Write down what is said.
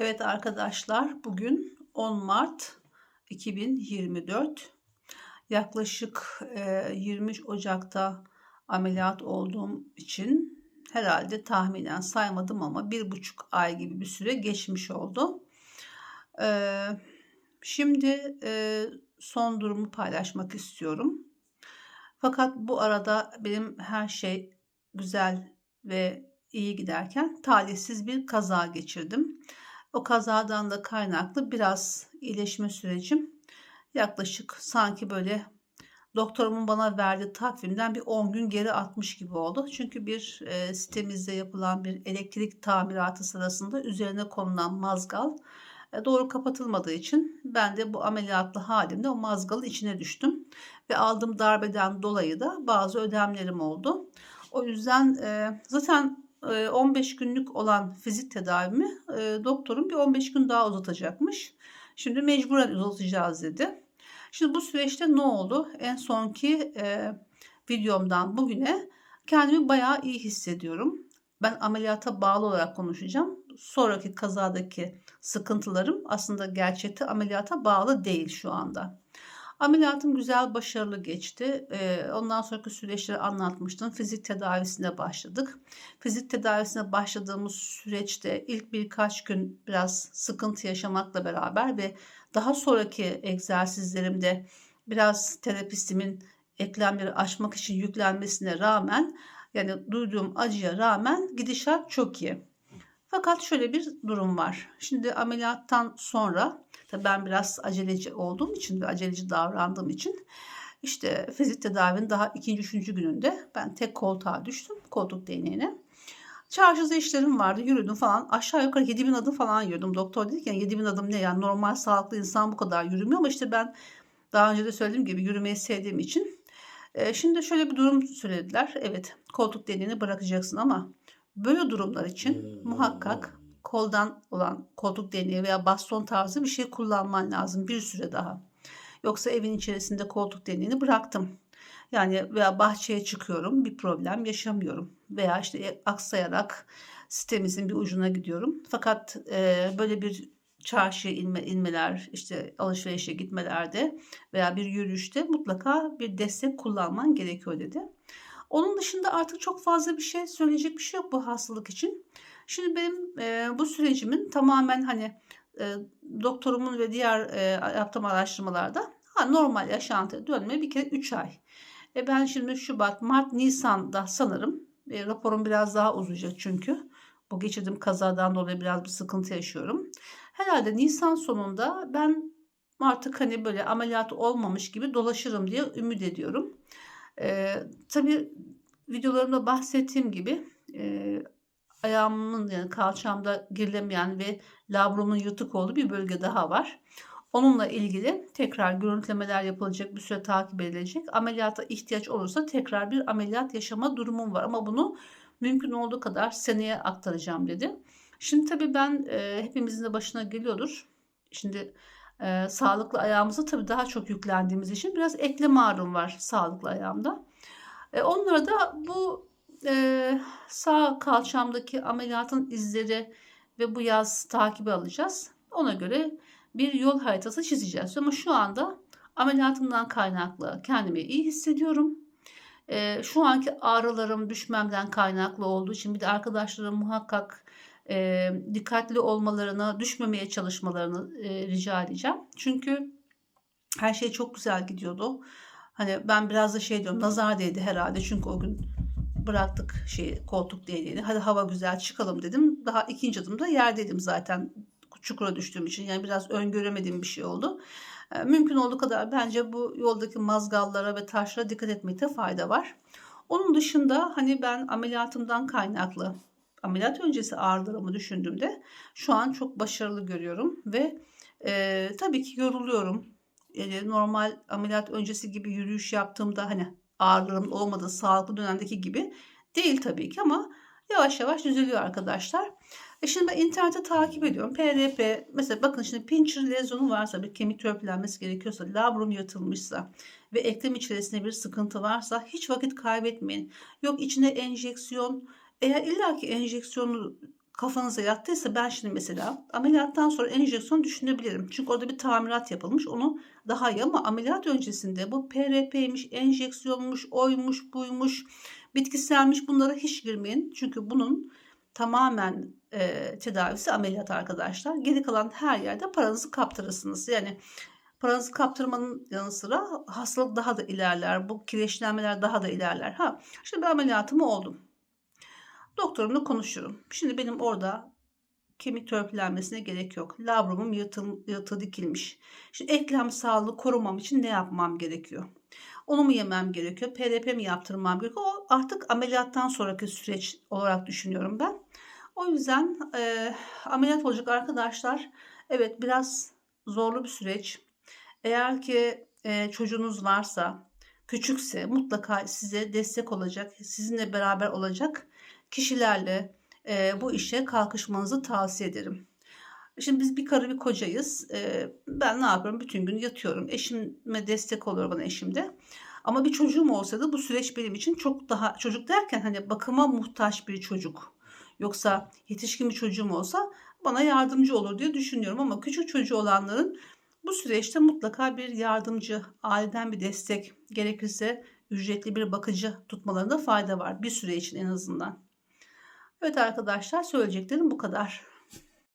Evet arkadaşlar bugün 10 Mart 2024 yaklaşık e, 23 Ocak'ta ameliyat olduğum için herhalde tahminen saymadım ama bir buçuk ay gibi bir süre geçmiş oldu. E, şimdi e, son durumu paylaşmak istiyorum. Fakat bu arada benim her şey güzel ve iyi giderken talihsiz bir kaza geçirdim. O kazadan da kaynaklı biraz iyileşme sürecim yaklaşık sanki böyle doktorumun bana verdiği takvimden bir 10 gün geri atmış gibi oldu. Çünkü bir e, sitemizde yapılan bir elektrik tamiratı sırasında üzerine konulan mazgal e, doğru kapatılmadığı için ben de bu ameliyatlı halimde o mazgalın içine düştüm. Ve aldığım darbeden dolayı da bazı ödemlerim oldu. O yüzden e, zaten 15 günlük olan fizik tedavimi doktorum bir 15 gün daha uzatacakmış. Şimdi mecburen uzatacağız dedi. Şimdi bu süreçte ne oldu? En sonki videomdan bugüne kendimi bayağı iyi hissediyorum. Ben ameliyata bağlı olarak konuşacağım. Sonraki kazadaki sıkıntılarım aslında gerçekte ameliyata bağlı değil şu anda. Ameliyatım güzel, başarılı geçti. Ondan sonraki süreçleri anlatmıştım. Fizik tedavisine başladık. Fizik tedavisine başladığımız süreçte ilk birkaç gün biraz sıkıntı yaşamakla beraber ve daha sonraki egzersizlerimde biraz terapistimin eklemleri açmak için yüklenmesine rağmen yani duyduğum acıya rağmen gidişat çok iyi. Fakat şöyle bir durum var. Şimdi ameliyattan sonra tabii ben biraz aceleci olduğum için ve aceleci davrandığım için işte fizik tedavinin daha ikinci, üçüncü gününde ben tek koltuğa düştüm. Koltuk değneğine. Çarşıda işlerim vardı. Yürüdüm falan. Aşağı yukarı 7000 adım falan yürüdüm. Doktor dedi ki yani 7000 adım ne yani normal sağlıklı insan bu kadar yürümüyor ama işte ben daha önce de söylediğim gibi yürümeyi sevdiğim için. E, şimdi şöyle bir durum söylediler. Evet koltuk değneğini bırakacaksın ama Böyle durumlar için muhakkak koldan olan koltuk değneği veya baston tarzı bir şey kullanman lazım bir süre daha. Yoksa evin içerisinde koltuk değneğini bıraktım. Yani veya bahçeye çıkıyorum bir problem yaşamıyorum. Veya işte aksayarak sitemizin bir ucuna gidiyorum. Fakat e, böyle bir çarşıya inme, inmeler, işte alışverişe gitmelerde veya bir yürüyüşte mutlaka bir destek kullanman gerekiyor dedi. Onun dışında artık çok fazla bir şey söyleyecek bir şey yok bu hastalık için. Şimdi benim e, bu sürecimin tamamen hani e, doktorumun ve diğer e, yaptığım araştırmalarda ha, normal yaşantıya dönme bir kere 3 ay. E ben şimdi Şubat, Mart, Nisan'da sanırım e, raporum biraz daha uzayacak çünkü. Bu geçirdiğim kazadan dolayı biraz bir sıkıntı yaşıyorum. Herhalde Nisan sonunda ben artık hani böyle ameliyat olmamış gibi dolaşırım diye ümit ediyorum. E, tabii videolarımda bahsettiğim gibi e, ayağımın yani kalçamda girilemeyen ve labrumun yırtık olduğu bir bölge daha var. Onunla ilgili tekrar görüntülemeler yapılacak, bir süre takip edilecek. Ameliyata ihtiyaç olursa tekrar bir ameliyat yaşama durumum var ama bunu mümkün olduğu kadar seneye aktaracağım dedi. Şimdi tabii ben e, hepimizin de başına geliyordur. Şimdi e, sağlıklı ayağımıza tabii daha çok yüklendiğimiz için biraz eklem ağrım var sağlıklı ayağımda. E, onlara da bu e, sağ kalçamdaki ameliyatın izleri ve bu yaz takibi alacağız. Ona göre bir yol haritası çizeceğiz. Ama şu anda ameliyatımdan kaynaklı kendimi iyi hissediyorum. E, şu anki ağrılarım düşmemden kaynaklı olduğu için bir de arkadaşlarım muhakkak e, dikkatli olmalarını, düşmemeye çalışmalarını e, rica edeceğim. Çünkü her şey çok güzel gidiyordu. Hani ben biraz da şey diyorum nazar değdi herhalde çünkü o gün bıraktık şey koltuk değdiğini. Hadi hava güzel çıkalım dedim. Daha ikinci adımda yerdeydim zaten çukura düştüğüm için. Yani biraz öngöremediğim bir şey oldu. Mümkün olduğu kadar bence bu yoldaki mazgallara ve taşlara dikkat etmekte fayda var. Onun dışında hani ben ameliyatımdan kaynaklı ameliyat öncesi ağrılarımı düşündüğümde şu an çok başarılı görüyorum ve e, tabii ki yoruluyorum. E, normal ameliyat öncesi gibi yürüyüş yaptığımda hani ağrılarım olmadığı sağlıklı dönemdeki gibi değil tabii ki ama yavaş yavaş düzeliyor arkadaşlar. E şimdi ben internette takip ediyorum. PRP mesela bakın şimdi pincher lezyonu varsa bir kemik törpülenmesi gerekiyorsa labrum yırtılmışsa ve eklem içerisinde bir sıkıntı varsa hiç vakit kaybetmeyin. Yok içine enjeksiyon eğer illaki enjeksiyonu kafanıza yattıysa ben şimdi mesela ameliyattan sonra enjeksiyon düşünebilirim. Çünkü orada bir tamirat yapılmış. Onu daha iyi ama ameliyat öncesinde bu PRP'ymiş, enjeksiyonmuş, oymuş, buymuş, bitkiselmiş bunlara hiç girmeyin. Çünkü bunun tamamen e, tedavisi ameliyat arkadaşlar. Geri kalan her yerde paranızı kaptırırsınız. Yani paranızı kaptırmanın yanı sıra hastalık daha da ilerler. Bu kireçlenmeler daha da ilerler. Ha, şimdi ben ameliyatımı oldum. Doktorumla konuşurum. Şimdi benim orada kemik törpülenmesine gerek yok. Labrumum yırtıl, yırtı dikilmiş. Şimdi eklem sağlığı korumam için ne yapmam gerekiyor? Onu mu yemem gerekiyor? PRP mi yaptırmam gerekiyor? O artık ameliyattan sonraki süreç olarak düşünüyorum ben. O yüzden e, ameliyat olacak arkadaşlar. Evet biraz zorlu bir süreç. Eğer ki e, çocuğunuz varsa, küçükse mutlaka size destek olacak, sizinle beraber olacak kişilerle e, bu işe kalkışmanızı tavsiye ederim. Şimdi biz bir karı bir kocayız. E, ben ne yapıyorum? Bütün gün yatıyorum. Eşime destek oluyor bana eşim de. Ama bir çocuğum olsaydı bu süreç benim için çok daha çocuk derken hani bakıma muhtaç bir çocuk. Yoksa yetişkin bir çocuğum olsa bana yardımcı olur diye düşünüyorum ama küçük çocuğu olanların bu süreçte mutlaka bir yardımcı, aileden bir destek, gerekirse ücretli bir bakıcı tutmalarında fayda var. Bir süre için en azından. Evet arkadaşlar söyleyeceklerim bu kadar.